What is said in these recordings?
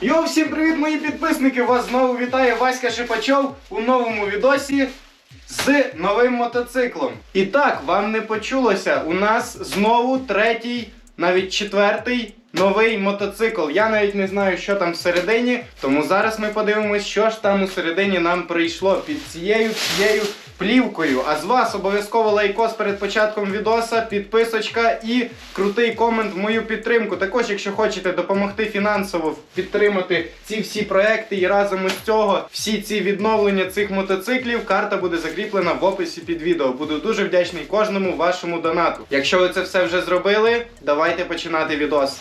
Йо, всім привіт, мої підписники! Вас знову вітає Васька Шипачов у новому відосі з новим мотоциклом. І так, вам не почулося, у нас знову третій, навіть четвертий новий мотоцикл. Я навіть не знаю, що там всередині, тому зараз ми подивимось, що ж там усередині нам прийшло під цією цією плівкою. А з вас обов'язково лайкос перед початком відоса, підписочка і крутий комент в мою підтримку. Також, якщо хочете допомогти фінансово підтримати ці всі проекти і разом із цього всі ці відновлення цих мотоциклів, карта буде закріплена в описі під відео. Буду дуже вдячний кожному вашому донату. Якщо ви це все вже зробили, давайте починати відос.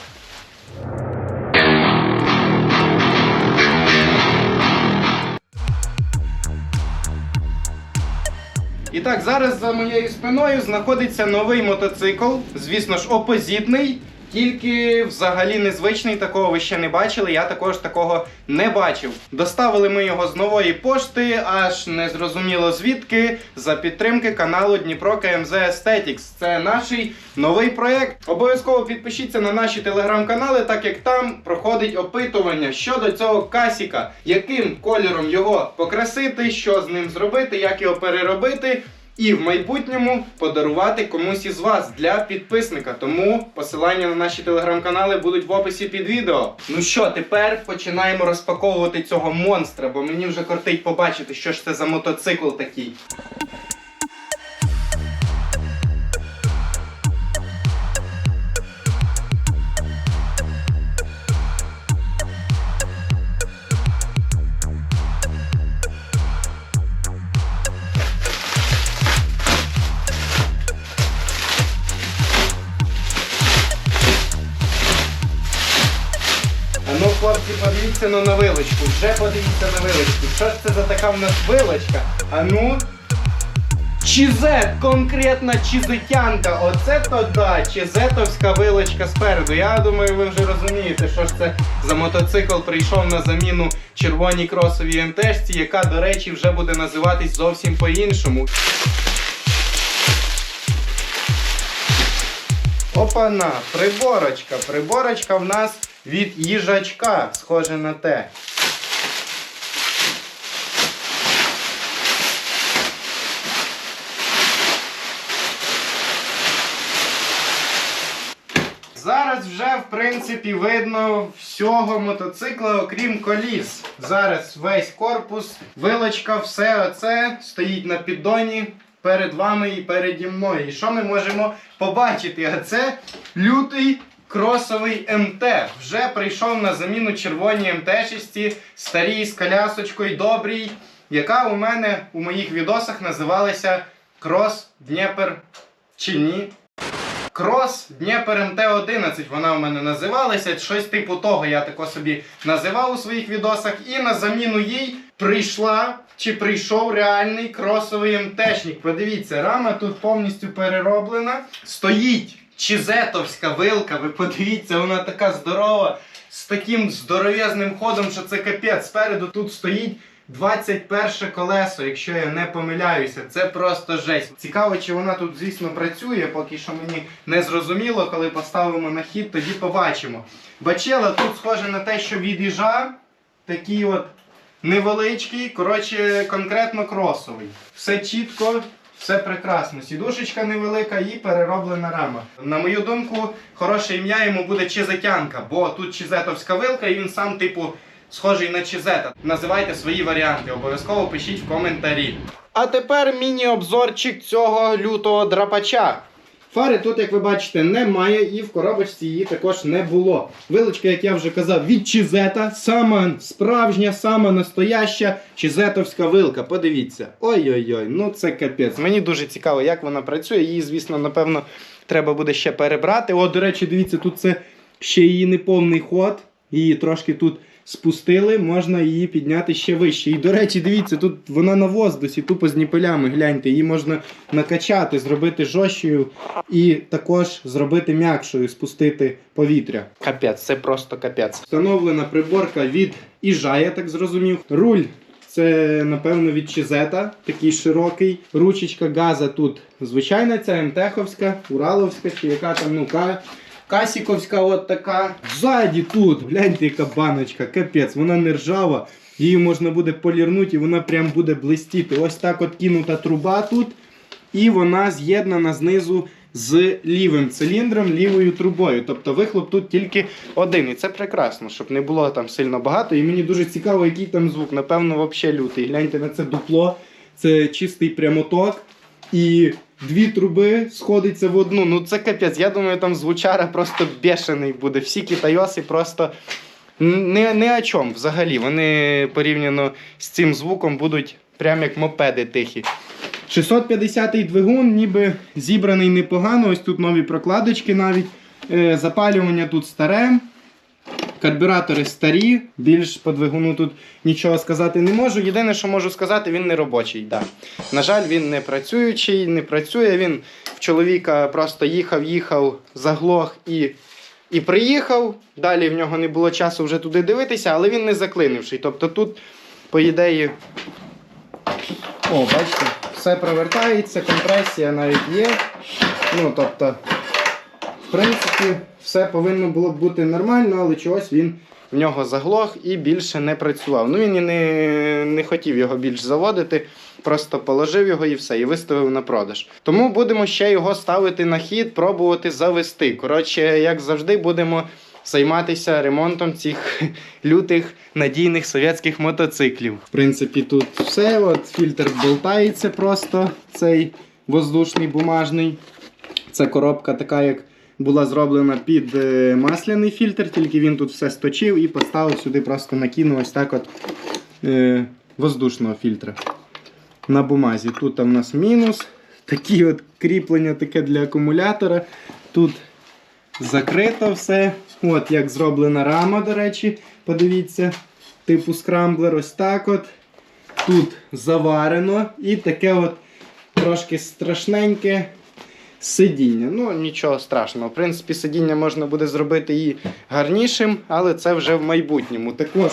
І так, зараз за моєю спиною знаходиться новий мотоцикл, звісно ж, опозитний, тільки взагалі незвичний, такого ви ще не бачили, я також такого не бачив. Доставили ми його з нової пошти, аж не зрозуміло звідки, за підтримки каналу Дніпро КМЗ Aesthetics. Це наш новий проект. Обов'язково підпишіться на наші телеграм-канали, так як там проходить опитування щодо цього касіка, яким кольором його покрасити, що з ним зробити, як його переробити. І в майбутньому подарувати комусь із вас для підписника. Тому посилання на наші телеграм-канали будуть в описі під відео. Ну що, тепер починаємо розпаковувати цього монстра, бо мені вже кортить побачити, що ж це за мотоцикл такий. Подивіться ну, на вилочку. Вже подивіться на вилочку. Що ж це за така в нас вилочка? А ну. Чізет, конкретна чізетянка. Оце то да, чізетовська вилочка спереду. Я думаю, ви вже розумієте, що ж це за мотоцикл прийшов на заміну червоній кросовій МТшці, яка, до речі, вже буде називатись зовсім по-іншому. Опана, приборочка. Приборочка в нас від їжачка, схоже на те. Зараз вже, в принципі, видно всього мотоцикла, окрім коліс. Зараз весь корпус, вилочка, все оце стоїть на піддоні перед вами і переді мною. І що ми можемо побачити? А це лютий кросовий МТ. Вже прийшов на заміну червоній МТ-шісті, старій з колясочкою добрій, яка у мене у моїх відосах називалася Крос Дніпер чи ні. Крос Дніпер МТ-11 вона у мене називалася. Щось типу того я тако собі називав у своїх відосах. І на заміну їй прийшла чи прийшов реальний кросовий МТшник. Подивіться, рама тут повністю перероблена. Стоїть чизетовська вилка. Ви подивіться, вона така здорова, з таким здоров'язним ходом, що це капець. Спереду тут стоїть. 21 колесо, якщо я не помиляюся, це просто жесть. Цікаво, чи вона тут, звісно, працює, поки що мені не зрозуміло, коли поставимо на хід, тоді побачимо. Бачела тут схоже на те, що від їжа такий от невеличкий, коротше, конкретно кросовий. Все чітко, все прекрасно. Сідушечка невелика і перероблена рама. На мою думку, хороше ім'я йому буде Чизетянка, бо тут Чизетовська вилка, і він сам, типу, схожий на Чизета. Називайте свої варіанти, обов'язково пишіть в коментарі. А тепер міні-обзорчик цього лютого драпача. Фари тут, як ви бачите, немає, і в коробочці її також не було. Вилочка, як я вже казав, від Чизета. Сама справжня, сама настояща чизетовська вилка. Подивіться. Ой-ой-ой, ну це капець. Мені дуже цікаво, як вона працює. Її, звісно, напевно, треба буде ще перебрати. О, до речі, дивіться, тут це ще її неповний ход. Її трошки тут спустили, можна її підняти ще вище. І, до речі, дивіться, тут вона на воздусі, тупо з ніпелями, гляньте, її можна накачати, зробити жорсткою і також зробити м'якшою, спустити повітря. Капець, це просто капець. Встановлена приборка від Іжа, я так зрозумів. Руль. Це, напевно, від Чизета, такий широкий. Ручечка газа тут звичайна, ця МТХовська, Ураловська, чи яка там, ну, Касіковська от така. Ззаді тут, гляньте, яка баночка, капець, вона не ржава. Її можна буде полірнути і вона прям буде блистіти. Ось так от кинута труба тут. І вона з'єднана знизу з лівим циліндром, лівою трубою. Тобто вихлоп тут тільки один. І це прекрасно, щоб не було там сильно багато. І мені дуже цікаво, який там звук. Напевно, взагалі лютий. Гляньте на це дупло. Це чистий прямоток. І дві труби сходяться в одну. Ну це капець. Я думаю, там звучара просто бешений буде. Всі китайоси просто. Не, не о чому взагалі. Вони порівняно з цим звуком будуть прям як мопеди тихі. 650-й двигун, ніби зібраний непогано. Ось тут нові прокладочки навіть. Е, Запалювання тут старе. Карбюратори старі, більш по двигуну тут нічого сказати не можу. Єдине, що можу сказати, він не робочий. Да. На жаль, він не працюючий, не працює. Він в чоловіка просто їхав, їхав, заглох і, і приїхав. Далі в нього не було часу вже туди дивитися, але він не заклинивший. Тобто тут, по ідеї, о, бачите, все провертається, компресія навіть є. Ну, тобто, в принципі, все повинно було б бути нормально, але чогось він в нього заглох і більше не працював. Ну він і не, не хотів його більш заводити, просто положив його і все, і виставив на продаж. Тому будемо ще його ставити на хід, пробувати завести. Коротше, як завжди, будемо займатися ремонтом цих лютих надійних совєтських мотоциклів. В принципі, тут все. От фільтр болтається просто, цей воздушний бумажний. Це коробка така, як була зроблена під е, масляний фільтр, тільки він тут все сточив і поставив сюди, просто накинув ось так от е, воздушного фільтра на бумазі. Тут там у нас мінус. Такі от кріплення таке для акумулятора. Тут закрито все. От як зроблена рама, до речі, подивіться. Типу скрамблер, ось так от. Тут заварено і таке от трошки страшненьке сидіння. Ну, нічого страшного. В принципі, сидіння можна буде зробити і гарнішим, але це вже в майбутньому. Також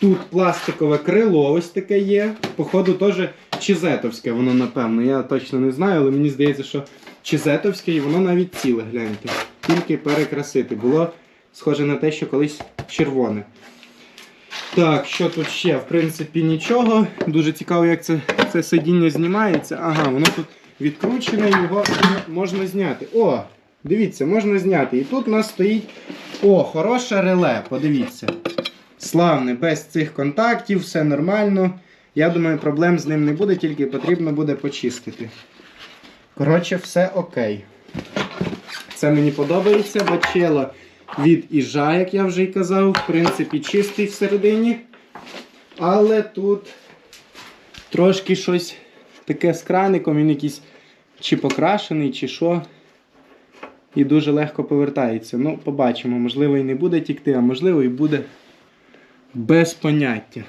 тут пластикове крило ось таке є. Походу, теж чизетовське, воно напевно. Я точно не знаю, але мені здається, що чизетовське і воно навіть ціле, гляньте. Тільки перекрасити. Було схоже на те, що колись червоне. Так, що тут ще? В принципі, нічого. Дуже цікаво, як це, це сидіння знімається. Ага, воно тут відкручене, його можна зняти. О, дивіться, можна зняти. І тут у нас стоїть о, хороше реле. Подивіться. Славне, без цих контактів, все нормально. Я думаю, проблем з ним не буде, тільки потрібно буде почистити. Коротше, все окей. Це мені подобається. Бачила від іжа, як я вже й казав. В принципі, чистий всередині. Але тут трошки щось таке з краником, він якийсь чи покрашений, чи що. І дуже легко повертається. Ну, побачимо, можливо, і не буде тікти, а можливо, і буде без поняття.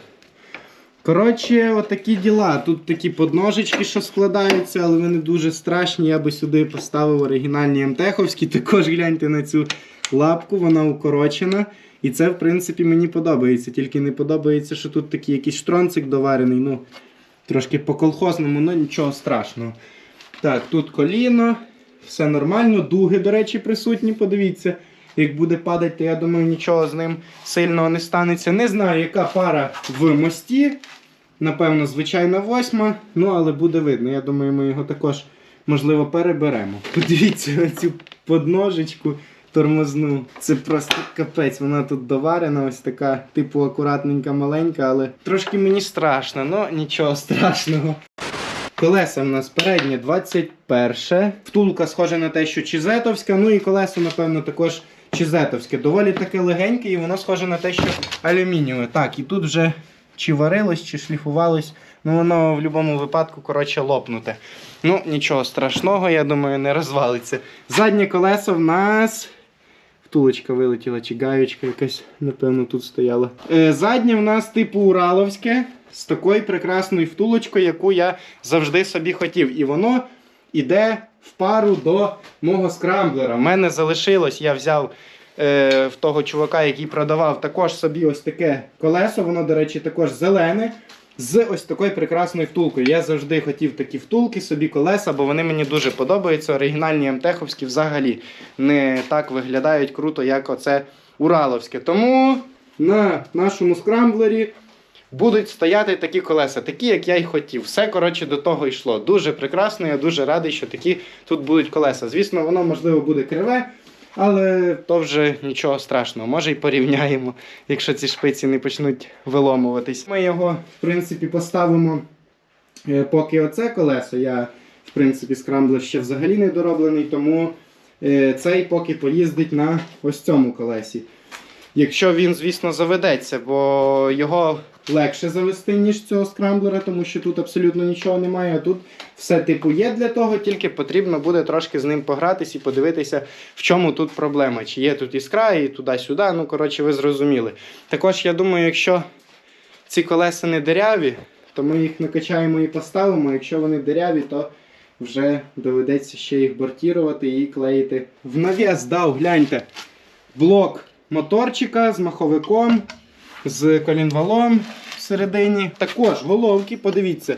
Коротше, отакі діла. Тут такі подножечки, що складаються, але вони дуже страшні. Я би сюди поставив оригінальні МТХовські. Також гляньте на цю лапку, вона укорочена. І це, в принципі, мені подобається. Тільки не подобається, що тут такий якийсь штронцик доварений. Ну, трошки по-колхозному, але нічого страшного. Так, тут коліно, все нормально. Дуги, до речі, присутні, подивіться. Як буде падати, то я думаю, нічого з ним сильного не станеться. Не знаю, яка пара в мості. Напевно, звичайна восьма. Ну, але буде видно. Я думаю, ми його також, можливо, переберемо. Подивіться на цю подножечку тормозну. Це просто капець. Вона тут доварена, ось така, типу, акуратненька, маленька, але трошки мені страшно, ну нічого страшного. Колеса в нас переднє 21. Втулка схожа на те, що чизетовська. Ну і колесо, напевно, також чизетовське. Доволі таке легеньке, і воно схоже на те, що алюмінієве. Так, і тут вже чи варилось, чи шліфувалось. Ну, воно в будь-якому випадку, коротше, лопнуте. Ну, нічого страшного, я думаю, не розвалиться. Заднє колесо в нас. Втулочка вилетіла, чи гаючка якась, напевно, тут стояла. Е, заднє в нас типу Ураловське з такою прекрасною втулочкою, яку я завжди собі хотів. І воно іде в пару до мого скрамблера. У мене залишилось, я взяв е, в того чувака, який продавав також собі ось таке колесо. Воно, до речі, також зелене. З ось такою прекрасною втулкою. Я завжди хотів такі втулки, собі колеса, бо вони мені дуже подобаються. Оригінальні МТХовські взагалі не так виглядають круто, як оце Ураловське. Тому на нашому скрамблері будуть стояти такі колеса, такі, як я й хотів. Все коротше до того йшло. Дуже прекрасно, я дуже радий, що такі тут будуть колеса. Звісно, воно можливо буде криве. Але то вже нічого страшного, може й порівняємо, якщо ці шпиці не почнуть виломуватись. Ми його, в принципі, поставимо, е, поки оце колесо. Я, в принципі, скрамблер ще взагалі не дороблений, тому е, цей поки поїздить на ось цьому колесі. Якщо він, звісно, заведеться, бо його легше завести, ніж цього скрамблера, тому що тут абсолютно нічого немає. А тут все типу є для того, тільки потрібно буде трошки з ним погратись і подивитися, в чому тут проблема. Чи є тут іскра і туди-сюди. Ну, коротше, ви зрозуміли. Також я думаю, якщо ці колеса не диряві, то ми їх накачаємо і поставимо. Якщо вони диряві, то вже доведеться ще їх бортірувати і клеїти. В навіс дав, гляньте, блок моторчика з маховиком, з колінвалом всередині. Також головки, подивіться,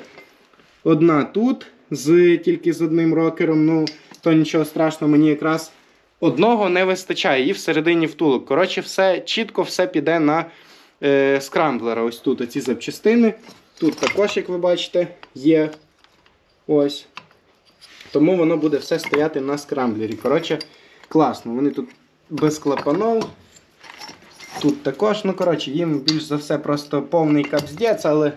одна тут, з, тільки з одним рокером. Ну, то нічого страшного, мені якраз одного не вистачає, і всередині втулок. Коротше, все чітко все піде на е, скрамблера. Ось тут оці запчастини. Тут також, як ви бачите, є. Ось. Тому воно буде все стояти на скрамблері. Коротше, класно. Вони тут без клапанов. Тут також, ну коротше, їм більш за все просто повний капздець, але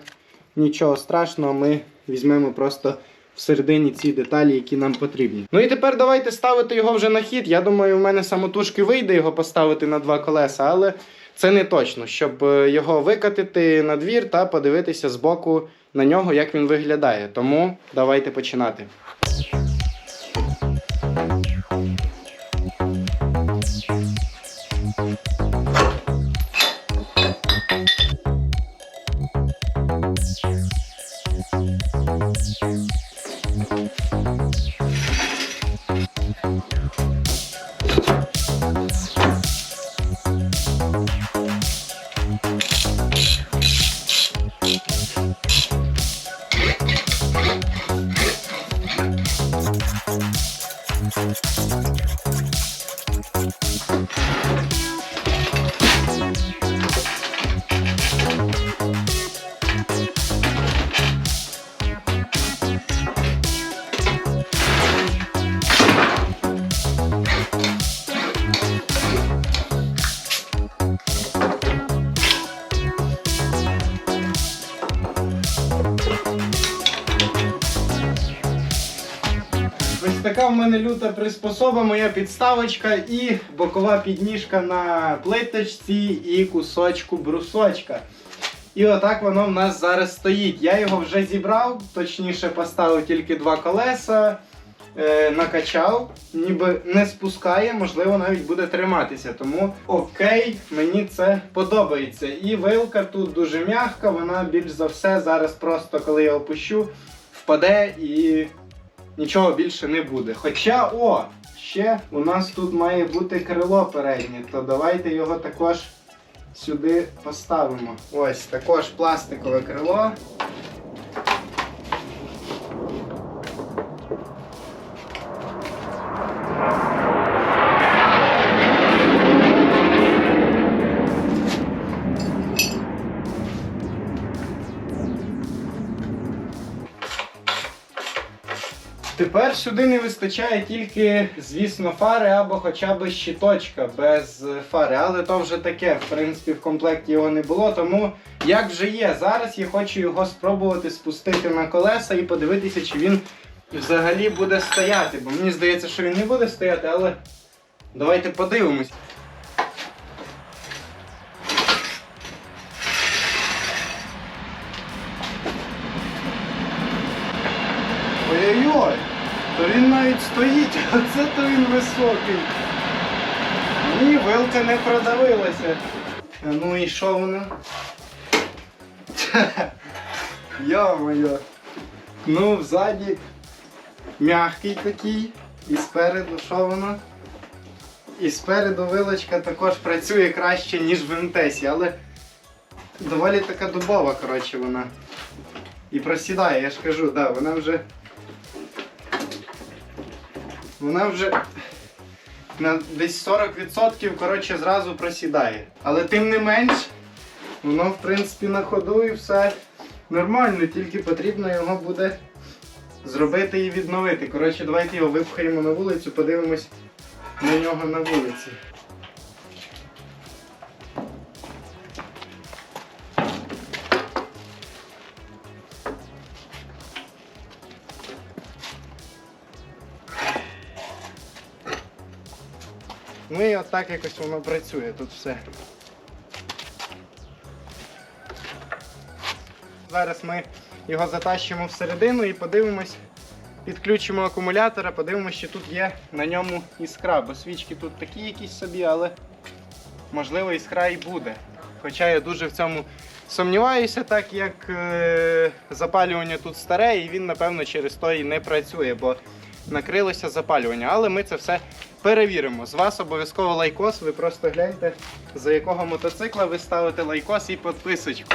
нічого страшного, ми візьмемо просто всередині ці деталі, які нам потрібні. Ну і тепер давайте ставити його вже на хід. Я думаю, в мене самотужки вийде його поставити на два колеса, але це не точно, щоб е, його викатити на двір та подивитися збоку на нього, як він виглядає. Тому давайте починати. Мене люта приспособа, моя підставочка і бокова підніжка на плиточці і кусочку брусочка. І отак воно в нас зараз стоїть. Я його вже зібрав, точніше поставив тільки два колеса, е, накачав, ніби не спускає, можливо, навіть буде триматися. Тому окей, мені це подобається. І вилка тут дуже м'яка, вона більш за все зараз просто, коли я опущу, впаде і нічого більше не буде. Хоча, о, ще у нас тут має бути крило переднє, то давайте його також сюди поставимо. Ось також пластикове крило. Сюди не вистачає тільки, звісно, фари або хоча б щиточка без е, фари. Але то вже таке, в принципі, в комплекті його не було. Тому як вже є, зараз я хочу його спробувати спустити на колеса і подивитися, чи він взагалі буде стояти. Бо мені здається, що він не буде стояти, але давайте подивимось. Ой-ой-ой, то він навіть стоїть, оце то він високий. Ні, вилка не продавилася. Ну і що воно? Йо-моє. Ну, взаді м'який такий. І спереду що воно? І спереду вилочка також працює краще, ніж в МТСі, але доволі така дубова, коротше, вона. І просідає, я ж кажу, да, вона вже. Вона вже на десь 40% коротше, зразу просідає. Але тим не менш, воно в принципі на ходу і все нормально, тільки потрібно його буде зробити і відновити. Коротше, давайте його випхаємо на вулицю, подивимось на нього на вулиці. Ну і отак якось воно працює тут все. Зараз ми його затащимо всередину і подивимось, підключимо акумулятора, подивимось, чи тут є на ньому іскра, бо свічки тут такі якісь собі, але можливо іскра і буде. Хоча я дуже в цьому сумніваюся, так як е, запалювання тут старе і він, напевно, через то і не працює, бо накрилося запалювання. Але ми це все перевіримо. З вас обов'язково лайкос, ви просто гляньте, за якого мотоцикла ви ставите лайкос і підписочку.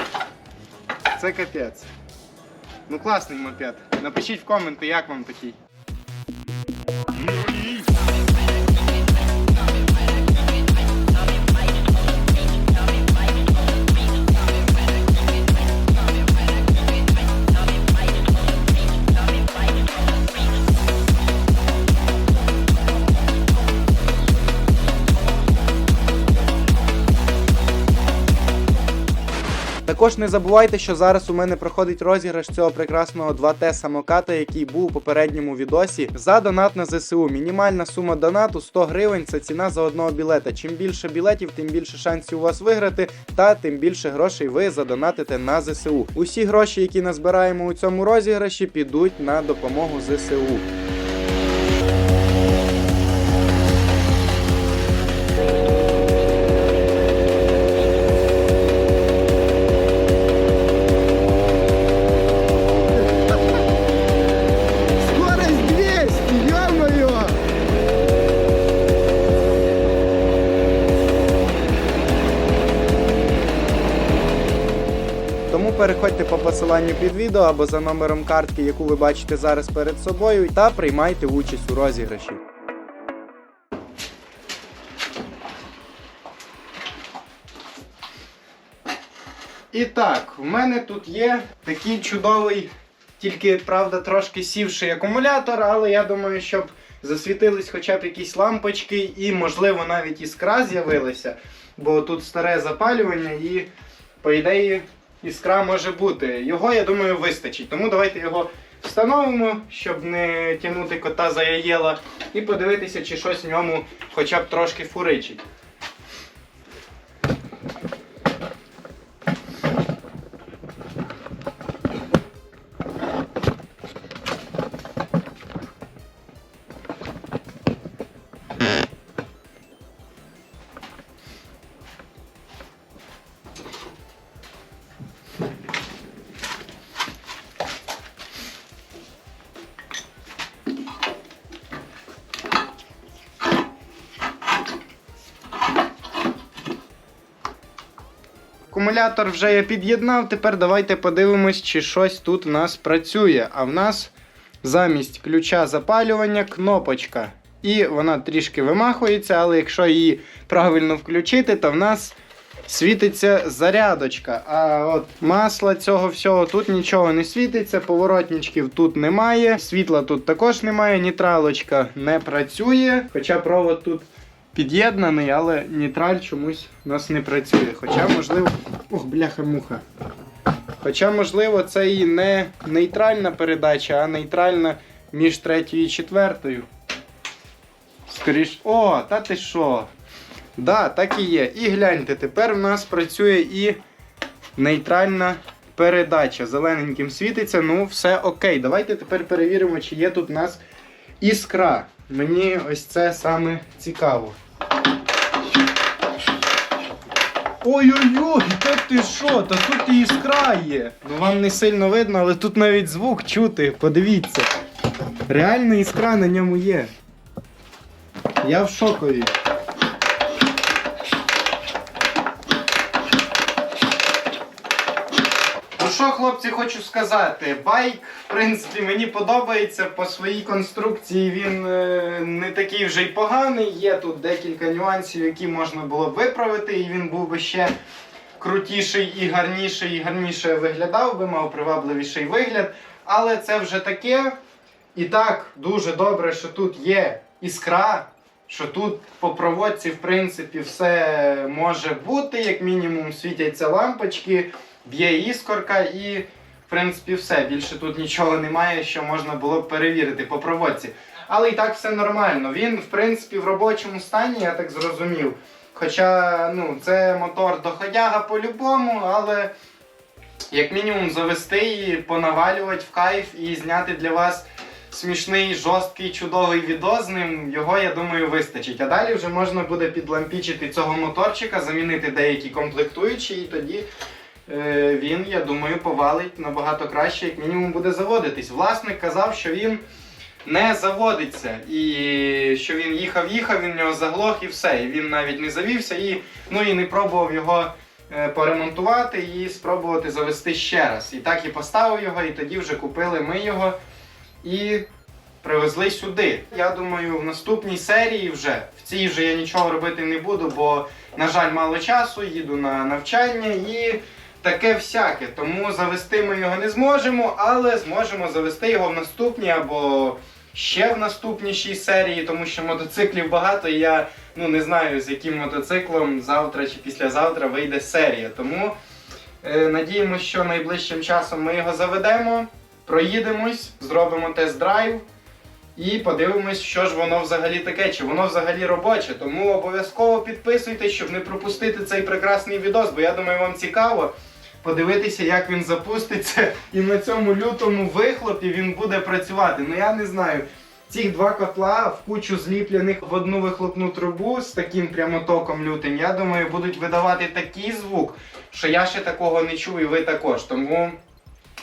Це капець. Ну класний мопед. Напишіть в коменти, як вам такий. Також не забувайте, що зараз у мене проходить розіграш цього прекрасного 2Т самоката, який був у попередньому відосі. За донат на ЗСУ. Мінімальна сума донату 100 гривень це ціна за одного білета. Чим більше білетів, тим більше шансів у вас виграти, та тим більше грошей ви задонатите на ЗСУ. Усі гроші, які назбираємо у цьому розіграші, підуть на допомогу ЗСУ. Посиланню під відео або за номером картки, яку ви бачите зараз перед собою, та приймайте участь у розіграші. І так, в мене тут є такий чудовий, тільки правда трошки сівший акумулятор, але я думаю, щоб засвітились хоча б якісь лампочки і, можливо, навіть іскра з'явилася, бо тут старе запалювання і, по ідеї, іскра може бути. Його, я думаю, вистачить. Тому давайте його встановимо, щоб не тягнути кота за яєла, і подивитися, чи щось в ньому хоча б трошки фуричить. Акумулятор вже я під'єднав. Тепер давайте подивимось, чи щось тут в нас працює. А в нас замість ключа запалювання кнопочка. І вона трішки вимахується, але якщо її правильно включити, то в нас світиться зарядочка. А от масла цього всього тут нічого не світиться, поворотничків тут немає, світла тут також немає, нітралочка не працює. Хоча провод тут під'єднаний, але нітраль чомусь у нас не працює. Хоча, можливо. Ох, бляха-муха. Хоча, можливо, це і не нейтральна передача, а нейтральна між третьою і четвертою. Скоріш. О, та ти що? Да, так і є. І гляньте, тепер в нас працює і нейтральна передача. Зелененьким світиться, ну все окей. Давайте тепер перевіримо, чи є тут у нас іскра. Мені ось це саме цікаво. Ой-ой-ой, та ти що? Та тут і іскра є. Ну вам не сильно видно, але тут навіть звук чути. Подивіться. Реально іскра на ньому є. Я в шокові. Що, хлопці, хочу сказати. Байк, в принципі, мені подобається. По своїй конструкції він е, не такий вже й поганий. Є тут декілька нюансів, які можна було б виправити, і він був би ще крутіший і гарніший, і гарніше виглядав би, мав привабливіший вигляд. Але це вже таке. І так, дуже добре, що тут є іскра, що тут по проводці, в принципі, все може бути, як мінімум світяться лампочки, б'є іскорка і, в принципі, все. Більше тут нічого немає, що можна було б перевірити по проводці. Але і так все нормально. Він, в принципі, в робочому стані, я так зрозумів. Хоча ну, це мотор доходяга по-любому, але як мінімум завести і понавалювати в кайф і зняти для вас смішний, жорсткий, чудовий відео з ним, його, я думаю, вистачить. А далі вже можна буде підлампічити цього моторчика, замінити деякі комплектуючі, і тоді він, я думаю, повалить набагато краще, як мінімум буде заводитись. Власник казав, що він не заводиться, і що він їхав, їхав, він в нього заглох і все. І він навіть не завівся, і, ну, і не пробував його е, поремонтувати і спробувати завести ще раз. І так і поставив його, і тоді вже купили ми його і привезли сюди. Я думаю, в наступній серії вже в цій вже я нічого робити не буду, бо, на жаль, мало часу, їду на навчання і таке всяке. Тому завести ми його не зможемо, але зможемо завести його в наступній або ще в наступнішій серії, тому що мотоциклів багато, і я ну, не знаю, з яким мотоциклом завтра чи післязавтра вийде серія. Тому е, надіємося, що найближчим часом ми його заведемо, проїдемось, зробимо тест-драйв. І подивимось, що ж воно взагалі таке, чи воно взагалі робоче. Тому обов'язково підписуйтесь, щоб не пропустити цей прекрасний відос, бо я думаю, вам цікаво подивитися, як він запуститься, і на цьому лютому вихлопі він буде працювати. Ну я не знаю. Цих два котла в кучу зліплених в одну вихлопну трубу з таким прямотоком лютим, я думаю, будуть видавати такий звук, що я ще такого не чув, і ви також. Тому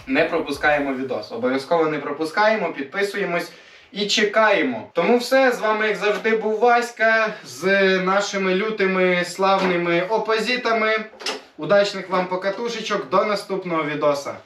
не пропускаємо відос. Обов'язково не пропускаємо, підписуємось і чекаємо. Тому все, з вами, як завжди, був Васька з нашими лютими славними опозитами. Удачних вам покатушечок, до наступного відоса.